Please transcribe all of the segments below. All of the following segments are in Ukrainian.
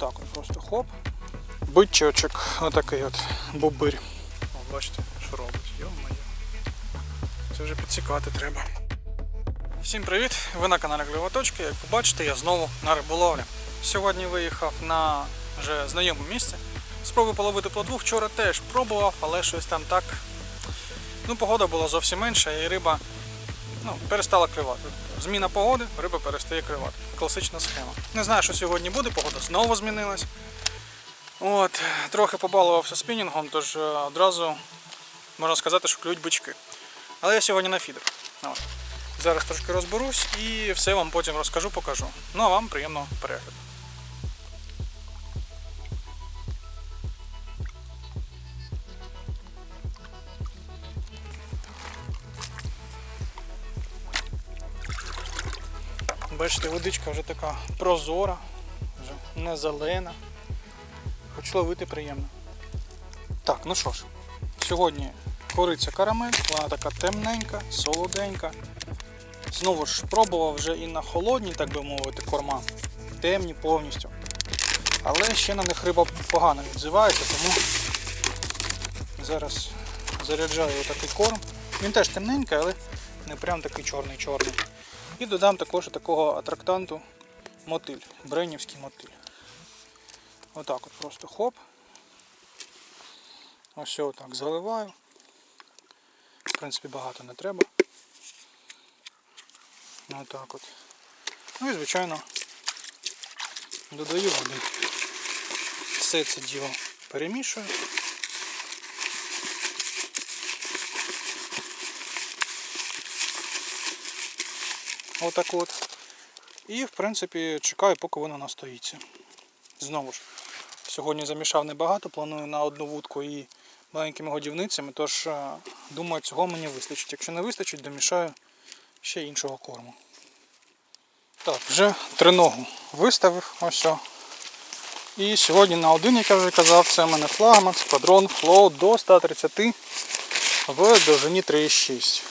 Отак от просто хоп. Бичочок, отакий от бубир. О, бачите, що робить. Йо-моє. Це вже підсікати треба. Всім привіт! Ви на каналі Клюваточки. Як побачите, я знову на риболовлі. Сьогодні виїхав на вже знайоме місце. Спробую половити плотву. Вчора теж пробував, але щось там так. Ну, погода була зовсім менша і риба ну, перестала клювати. Зміна погоди, риба перестає клювати. Класична схема. Не знаю, що сьогодні буде, погода знову змінилась. От, трохи побалувався спінінгом, тож е, одразу можна сказати, що клюють бички. Але я сьогодні на фідер. Зараз трошки розберусь і все вам потім розкажу, покажу. Ну а вам приємного перегляду. Бачите, водичка вже така прозора, вже не зелена. Хоч ловити приємно. Так, ну що ж, сьогодні кориця карамель, вона така темненька, солоденька. Знову ж пробував вже і на холодні, так би мовити, корма. Темні повністю. Але ще на них риба погано відзивається, тому зараз заряджаю отакий корм. Він теж темненький, але не прям такий чорний-чорний. І додам також такого атрактанту мотиль, бренівський мотиль. Отак от просто хоп. Ось отак заливаю. В принципі, багато не треба. Отак от. Ну і звичайно додаю води. Все це діло перемішую. Отак от. І в принципі чекаю, поки воно настоїться. Знову ж, сьогодні замішав небагато, планую на одну вудку і маленькими годівницями, тож е, думаю, цього мені вистачить. Якщо не вистачить, домішаю ще іншого корму. Так, вже триногу виставив ось. І сьогодні на один, як я вже казав, це в мене флагман, сквадрон Flow до 130 в довжині 3,6.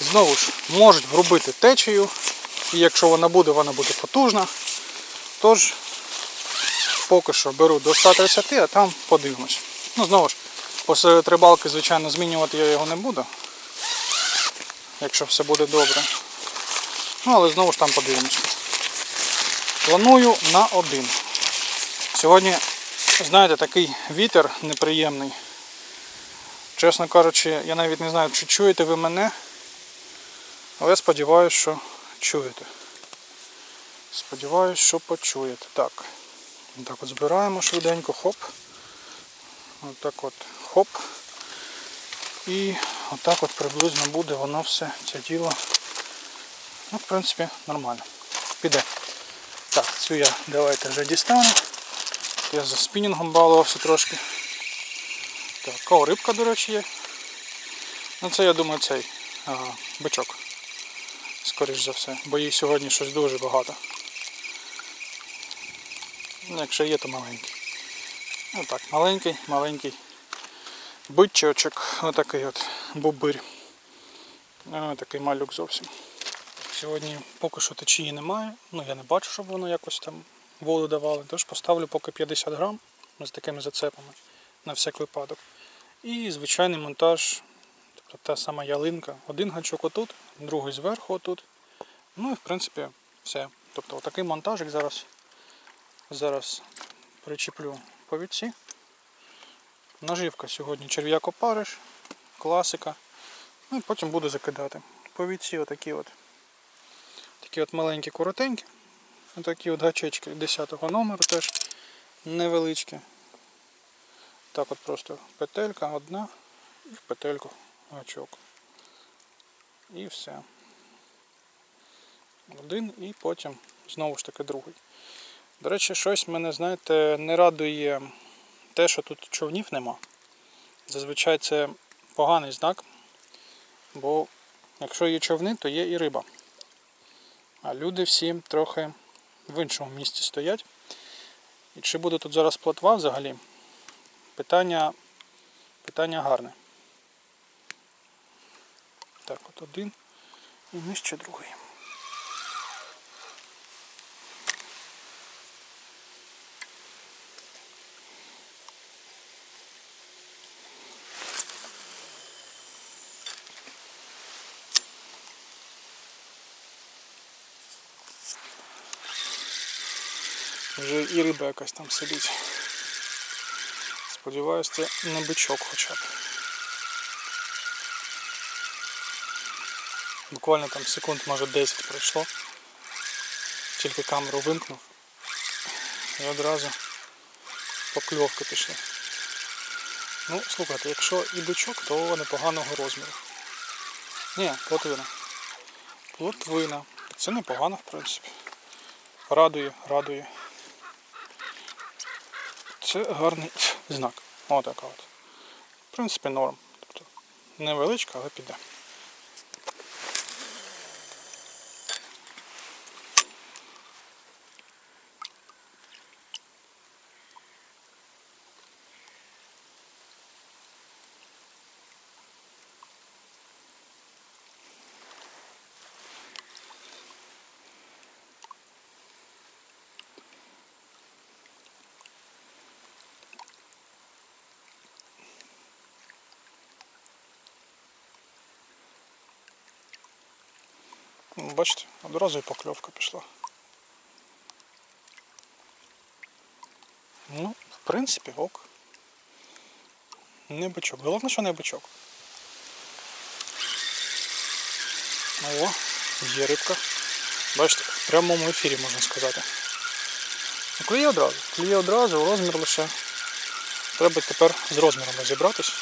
Знову ж, можуть грубити течею, і якщо вона буде, вона буде потужна. Тож, поки що беру до 130, а там подивимось. Ну, знову ж, посеред рибалки, звичайно, змінювати я його не буду. Якщо все буде добре. Ну, але знову ж там подивимось. Планую на один. Сьогодні, знаєте, такий вітер неприємний. Чесно кажучи, я навіть не знаю, чи чуєте ви мене. Але сподіваюся, що чуєте. Сподіваюсь, що почуєте. Так. Так от збираємо швиденько, хоп. Отак от хоп. І отак от приблизно буде воно все, це діло. Ну, в принципі, нормально. Піде. Так, цю я давайте вже дістану. Я за спінінгом балувався трошки. Так, о, рибка, до речі, є. Ну це я думаю цей ага, бичок. Скоріш за все, бо їй сьогодні щось дуже багато. Ну, Якщо є, то маленький. Отак, маленький, маленький бичочок. Отакий от бубир. Ось такий малюк зовсім. Сьогодні поки що течії немає. Ну я не бачу, щоб воно якось там воду давало. Тож поставлю поки 50 грам з такими зацепами на всяк випадок. І звичайний монтаж, тобто та сама ялинка. Один гачок отут, другий зверху отут. Ну і в принципі все. Тобто отакий монтажик зараз, зараз причіплю повідці. Наживка сьогодні черв'як опариш, класика. Ну і потім буду закидати. Повідці отакі от. Такі от маленькі коротенькі. Отакі от гачечки 10-го номеру теж невеличкі. Так от просто петелька одна і в петельку гачок. І все. Один і потім знову ж таки другий. До речі, щось мене, знаєте, не радує те, що тут човнів нема. Зазвичай це поганий знак, бо якщо є човни, то є і риба. А люди всі трохи в іншому місці стоять. І чи буде тут зараз плотва взагалі? Питання, питання гарне. Так, от один і нижче другий. Вже і риба якась там сидить. Сподіваюсь, це не бичок хоча б. Буквально там секунд, може 10 пройшло. Тільки камеру вимкнув. І одразу покльовки пішли. Ну, слухайте, якщо і бичок, то непоганого розміру. Ні, плотвина. Плотвина. Це непогано, в принципі. Радує, радує. Це гарний знак. Отака от. В принципі, норм. Тобто невеличка, але піде. Бачите, одразу і покльовка пішла. Ну, в принципі, ок. Не бичок. Головне, що не бичок. О, є рибка. Бачите, в прямому ефірі можна сказати. Ну, Клює одразу. Клює одразу, розмір лише. Треба тепер з розміром розібратись.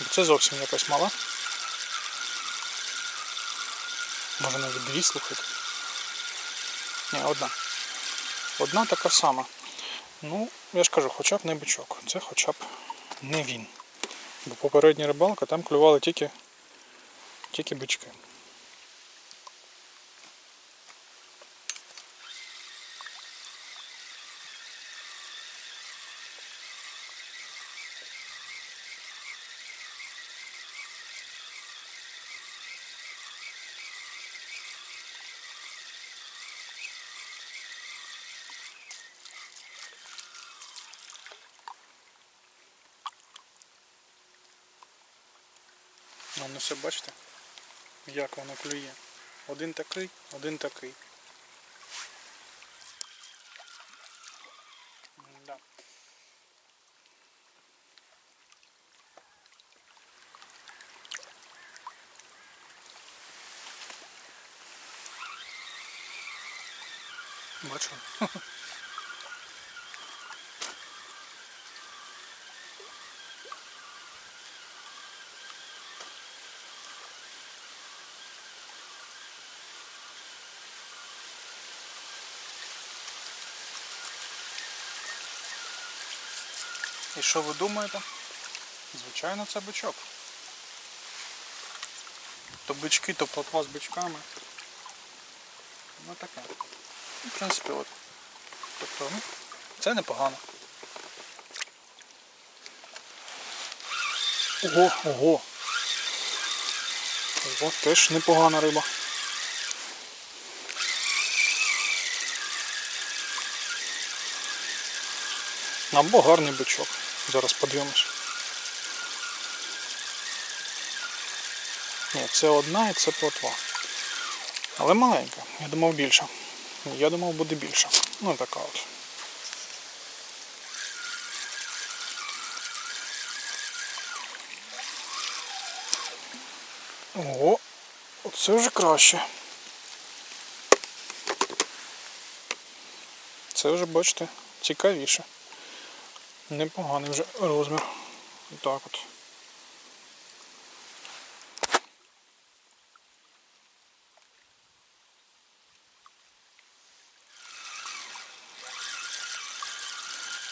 Бо це зовсім якась мала. Може навіть дві слухати. Ні, одна. Одна така сама. Ну, я ж кажу, хоча б не бичок. Це хоча б не він. Бо попередня рибалка там клювали тільки, тільки бички. Воно все бачите, як воно клює. Один такий, один такий. Да. Бачу. І що ви думаєте? Звичайно, це бичок. То бички, то плотва з бичками. Ну таке. В принципі, от. Тобто, ну, це непогано. Ого, ого. Ого, теж непогана риба. Або гарний бичок. Зараз подивимось. Ні, це одна і це плотва. Але маленька. Я думав більше. Я думав буде більше. Ну така от. Ого, оце вже краще. Це вже, бачите, цікавіше. Непоганий вже розмір. Так от.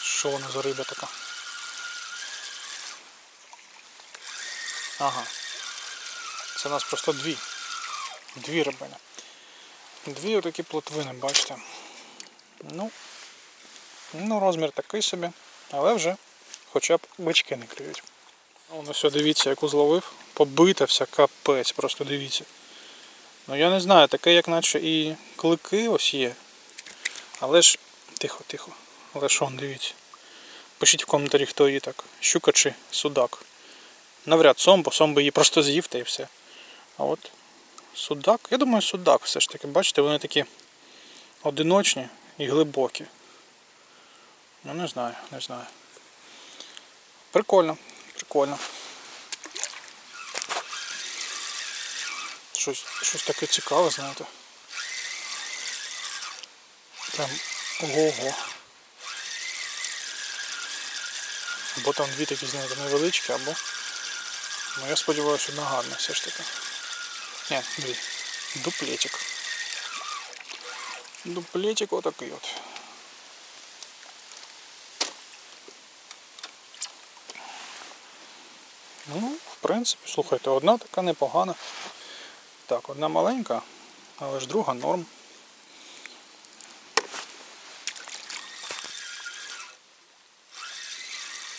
Що воно за риба така? Ага. Це у нас просто дві. Дві рибини. Дві отакі плотвини, бачите. Ну, ну розмір такий собі. Але вже хоча б бички не клюють. Воно все, дивіться, яку зловив. Побита вся капець, просто дивіться. Ну я не знаю, таке як наче і клики ось є. Але ж тихо, тихо. Але ж он, дивіться. Пишіть в коментарі, хто її так. Щука чи судак. Навряд сом, бо сом би її просто з'їв та і все. А от судак, я думаю, судак все ж таки, бачите, вони такі одиночні і глибокі. Ну не знаю, не знаю. Прикольно, прикольно. Щось, щось таке цікаве, знаєте. Прям ого-го. Або там дві такі, знаєте, невеличкі, або. Ну я сподіваюся, одна гарна все ж таки. Ні, дві. Дуплетик. Дуплетик отакий от. Ну, в принципі, слухайте, одна така непогана. Так, одна маленька, але ж друга норм.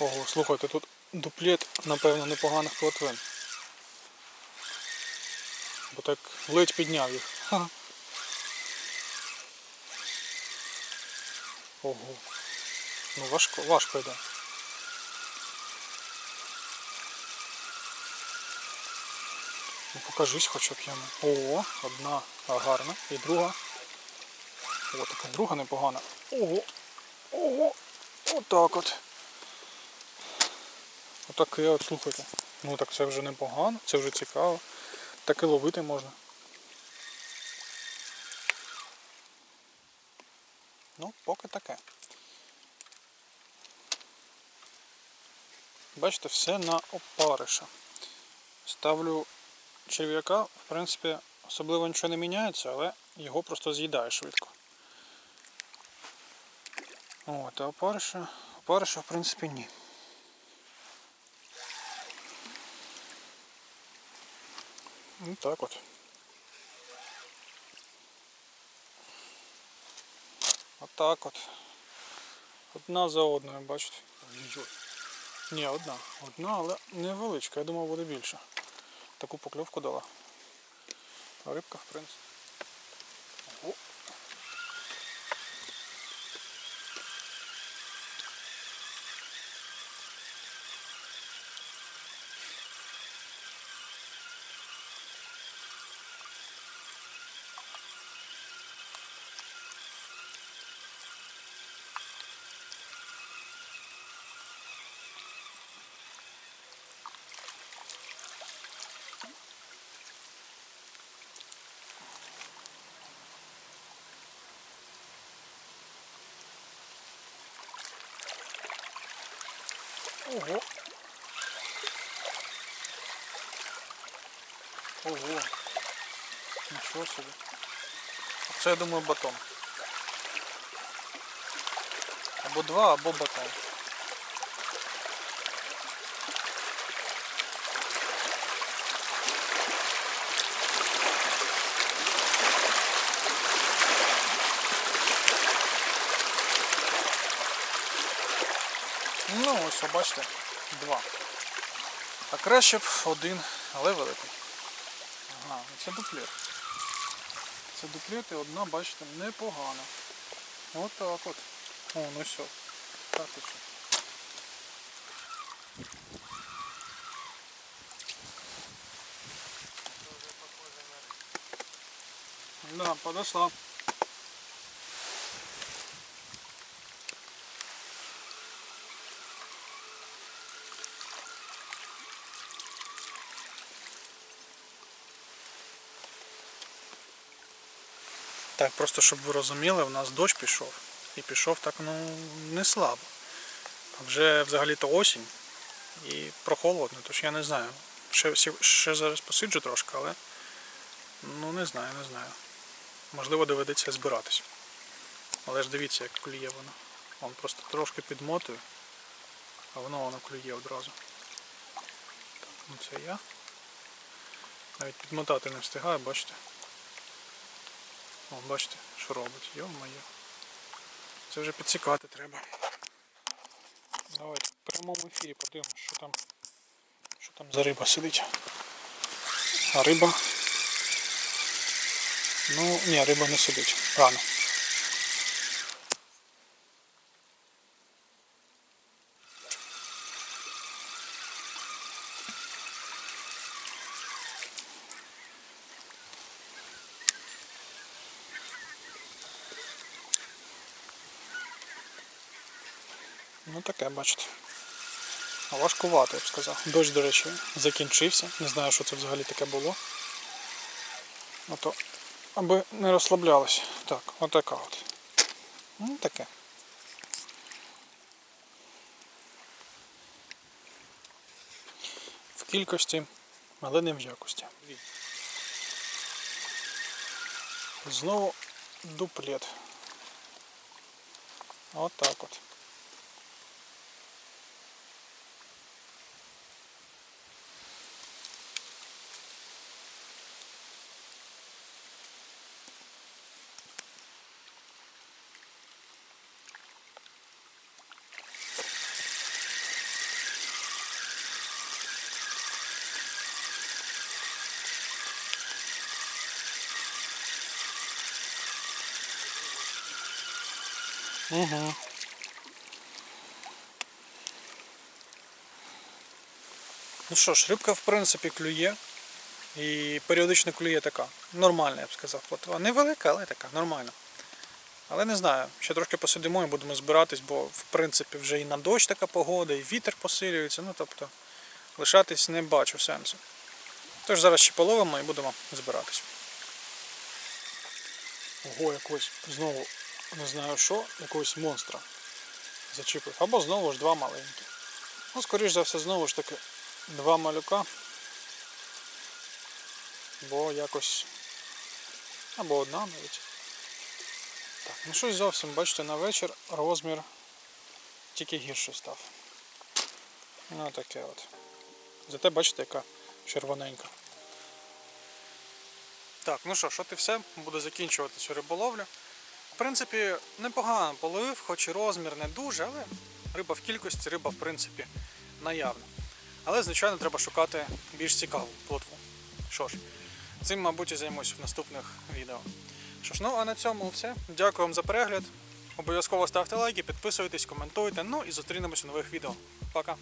Ого, слухайте, тут дуплет, напевно, непоганих плотвин. Бо так ледь підняв їх. Ого. Ну важко, важко йде. Ну покажись хоча б йому. О, одна гарна і друга. О, така друга непогана. Ого. Ого. Отак от. Отаке от, слухайте. Ну так це вже непогано, це вже цікаво. Таке ловити можна. Ну, поки таке. Бачите, все на опариша. Ставлю черв'яка, в принципі, особливо нічого не міняється, але його просто з'їдає швидко. От, а опариша, опариша, в принципі, ні. Ну так от. Отак от. Одна за одною, бачите? Ні, одна. Одна, але невеличка, я думав буде більше. Таку покльовку дала. Рибка, в принципі. Ого. Ого. Нічого собі. Це, я думаю, батон. Або два, або батон. Ну, ось, бачите, два. А краще б один, але великий. Ага, це дуплет. Це дуплет і одна, бачите, непогана. От так от. О, ну все. Так і що. Да, подошла. Так, просто щоб ви розуміли, у нас дощ пішов. І пішов так ну не слабо. Вже взагалі-то осінь і прохолодно, тож я не знаю. Ще, ще зараз посиджу трошки, але ну не знаю, не знаю. Можливо доведеться збиратись. Але ж дивіться, як клює воно. Вон просто трошки підмотує, а воно воно клює одразу. Так, ну це я. Навіть підмотати не встигаю, бачите. О, бачите, що робить. Йо-моє. Це вже підсікати треба. Давайте в прямому ефірі подивимось, що там, що там за риба сидить. А риба. Ну, ні, риба не сидить. Рано. Таке, бачите. Важкувато, я б сказав. Дощ, до речі, закінчився. Не знаю, що це взагалі таке було. Ото, аби не розслаблялося. Так, отака от. Ну, таке. В кількості, але не в якості. Знову дуплет. Отак от. Угу. Ну що ж, рибка в принципі клює. І періодично клює така. Нормальна, я б сказав. Плотва. Невелика, але така, нормальна. Але не знаю, ще трошки посидимо і будемо збиратись, бо в принципі вже і на дощ така погода, і вітер посилюється. Ну тобто лишатись не бачу сенсу. Тож зараз ще половимо і будемо збиратись. Ого, якось знову не знаю що, якогось монстра зачепив. Або знову ж два маленькі. Ну, скоріш за все, знову ж таки, два малюка. Бо якось. Або одна навіть. Так, ну щось зовсім, бачите, на вечір розмір тільки гірший став. Ну таке от. Зате бачите, яка червоненька. Так, ну що, ж, от і все. Буду закінчувати цю риболовлю. В принципі, непогано половив, хоч і розмір не дуже, але риба в кількості, риба в принципі наявна. Але, звичайно, треба шукати більш цікаву плотву. Що ж, цим, мабуть, і займусь в наступних відео. Що ж, ну а на цьому все. Дякую вам за перегляд. Обов'язково ставте лайки, підписуйтесь, коментуйте. Ну і зустрінемось у нових відео. Пока!